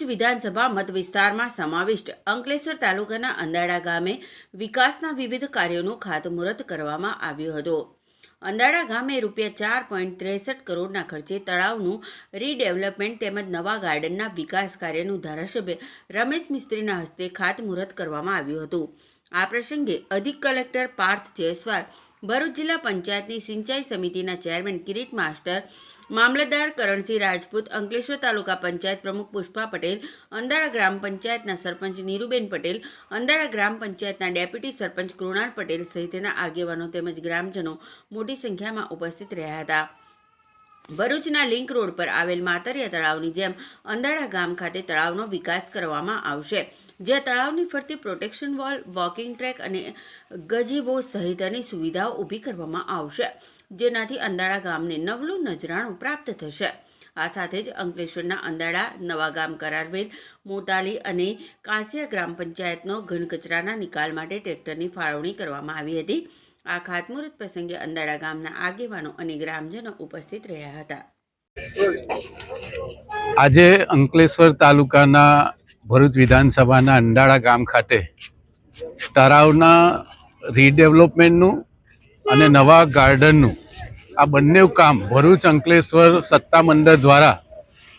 ભરૂચ વિધાનસભા મતવિસ્તારમાં સમાવિષ્ટ અંકલેશ્વર તાલુકાના અંદાડા ગામે વિકાસના વિવિધ કાર્યોનું ખાતમુહૂર્ત કરવામાં આવ્યું હતું. અંદાડા ગામે રૂપિયા ચાર પોઈન્ટ ત્રેસઠ કરોડના ખર્ચે તળાવનું રીડેવલપમેન્ટ તેમજ નવા ગાર્ડનના વિકાસ કાર્યનું ધારાસભ્ય રમેશ મિસ્ત્રીના હસ્તે ખાતમુહૂર્ત કરવામાં આવ્યું હતું. આ પ્રસંગે અધિક કલેક્ટર પાર્થ જયસ્વાલ ભરૂચ જિલ્લા પંચાયતની સિંચાઈ સમિતિના ચેરમેન કિરીટ માસ્ટર, મામલતદાર કરણસિંહ રાજપૂત, અંકલેશ્વર તાલુકા પંચાયત પ્રમુખ પુષ્પા પટેલ, અંદાળા ગ્રામ પંચાયતના સરપંચ નીરુબેન પટેલ, અંદાળા ગ્રામ પંચાયતના ડેપ્યુટી સરપંચ કૃણાલ પટેલ સહિતના આગેવાનો તેમજ ગ્રામજનો મોટી સંખ્યામાં ઉપસ્થિત રહ્યા હતા. ભરૂચના લિંક રોડ પર આવેલ માતરિયા તળાવની જેમ અંદાળા ગામ ખાતે તળાવનો વિકાસ કરવામાં આવશે, જ્યાં તળાવની ફરતે પ્રોટેક્શન વોલ, વોકિંગ ટ્રેક અને ગજીબો સહિતની સુવિધાઓ ઊભી કરવામાં આવશે, જેનાથી અંદાળા ગામને નવલું નજરાણું પ્રાપ્ત થશે. આ સાથે જ અંકલેશ્વરના અંદાળા નવાગામ કરારવેલ, મોટાલી અને કાંસિયા ગ્રામ પંચાયતનો ઘન કચરાના નિકાલ માટે ટ્રેક્ટરની ફાળવણી કરવામાં આવી હતી. આ ખાતમુહૂર્ત પ્રસંગે અંદાડા ગામના આગેવાનો અને ગ્રામજનો ઉપસ્થિત રહ્યા હતા. આજે અંકલેશ્વર તાલુકાના ભરૂચ વિધાનસભાના અંડાળા ગામ ખાતે તળાવના રીડેવલપમેન્ટનું અને નવા ગાર્ડનનું આ બંને કામ ભરૂચ અંકલેશ્વર સત્તા મંડળ દ્વારા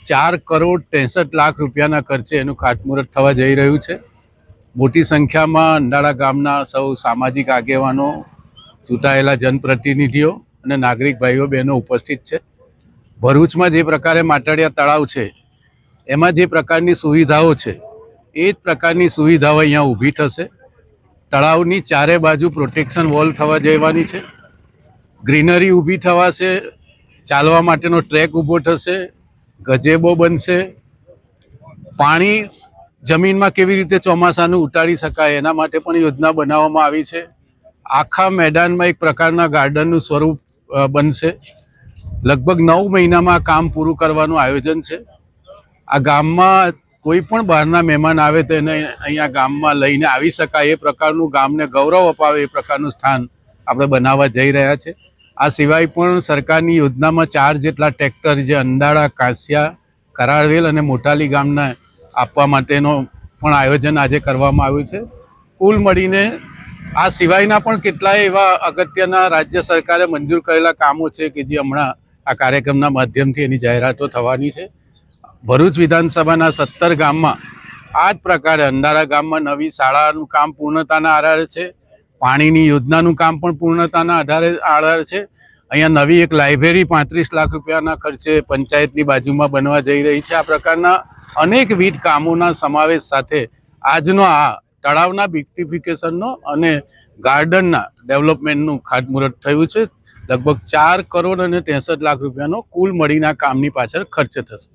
ચાર કરોડ ત્રેસઠ લાખ રૂપિયાના ખર્ચે એનું ખાતમુહૂર્ત થવા જઈ રહ્યું છે. મોટી સંખ્યામાં અંડાળા ગામના સૌ સામાજિક આગેવાનો ચૂંટાયેલા જનપ્રતિનિધિઓ અને નાગરિક ભાઈઓ બહેનો ઉપસ્થિત છે. ભરૂચમાં જે પ્રકારે માટાડિયા તળાવ છે, એમાં જે પ્રકારની સુવિધાઓ છે, એ જ પ્રકારની સુવિધાઓ અહીંયા ઊભી થશે. તળાવની ચારે બાજુ પ્રોટેક્શન વોલ થવા જવાની છે. ગ્રીનરી ઊભી થવાશે, ચાલવા માટેનો ટ્રેક ઊભો થશે, ગજેબો બનશે. પાણી જમીનમાં કેવી રીતે ચોમાસાનું ઉતારી શકાય એના માટે પણ યોજના બનાવવામાં આવી છે. આખા મેદાનમાં એક પ્રકારના ગાર્ડનનું સ્વરૂપ બનશે. લગભગ નવ મહિનામાં કામ પૂરું કરવાનું આયોજન છે. આ ગામમાં કોઈ પણ બહારના મહેમાન આવે તો એને અહીંયા ગામમાં લઈને આવી શકાય. એ પ્રકારનું ગામને ગૌરવ અપાવે એ પ્રકારનું સ્થાન આપણે બનાવવા જઈ રહ્યા છે. આ સિવાય પણ સરકારની યોજનામાં ચાર જેટલા ટ્રેક્ટર જે અંદાળા, કાંસિયા કરારવેલ અને મોટાલી ગામના આપવા માટેનો પણ આયોજન આજે કરવામાં આવ્યું છે. કુલ મળીને આ સિવાયના પણ કેટલાય એવા અગત્યના રાજ્ય સરકારે મંજૂર કરેલા કામો છે કે જે હમણાં આ કાર્યક્રમના માધ્યમથી એની જાહેરાતો થવાની છે. ભરૂચ વિધાનસભાના સત્તર ગામમાં આ જ પ્રકારે અંધારા ગામમાં નવી શાળાનું કામ પૂર્ણતાના આધારે છે. પાણીની યોજનાનું કામ પણ પૂર્ણતાના આધારે આધારે છે. અહીંયા નવી એક લાઇબ્રેરી પાંત્રીસ લાખ રૂપિયાના ખર્ચે પંચાયતની બાજુમાં બનવા જઈ રહી છે. આ પ્રકારના અનેકવિધ કામોના સમાવેશ સાથે આજનો આ તળાવના બ્યુટિફિકેશનનો અને ગાર્ડનના ડેવલપમેન્ટનું ખાતમુહૂર્ત થયું છે. લગભગ ચાર કરોડ અને ત્રેસઠ લાખ રૂપિયાનો કુલ મળીના કામની પાછળ ખર્ચ થશે.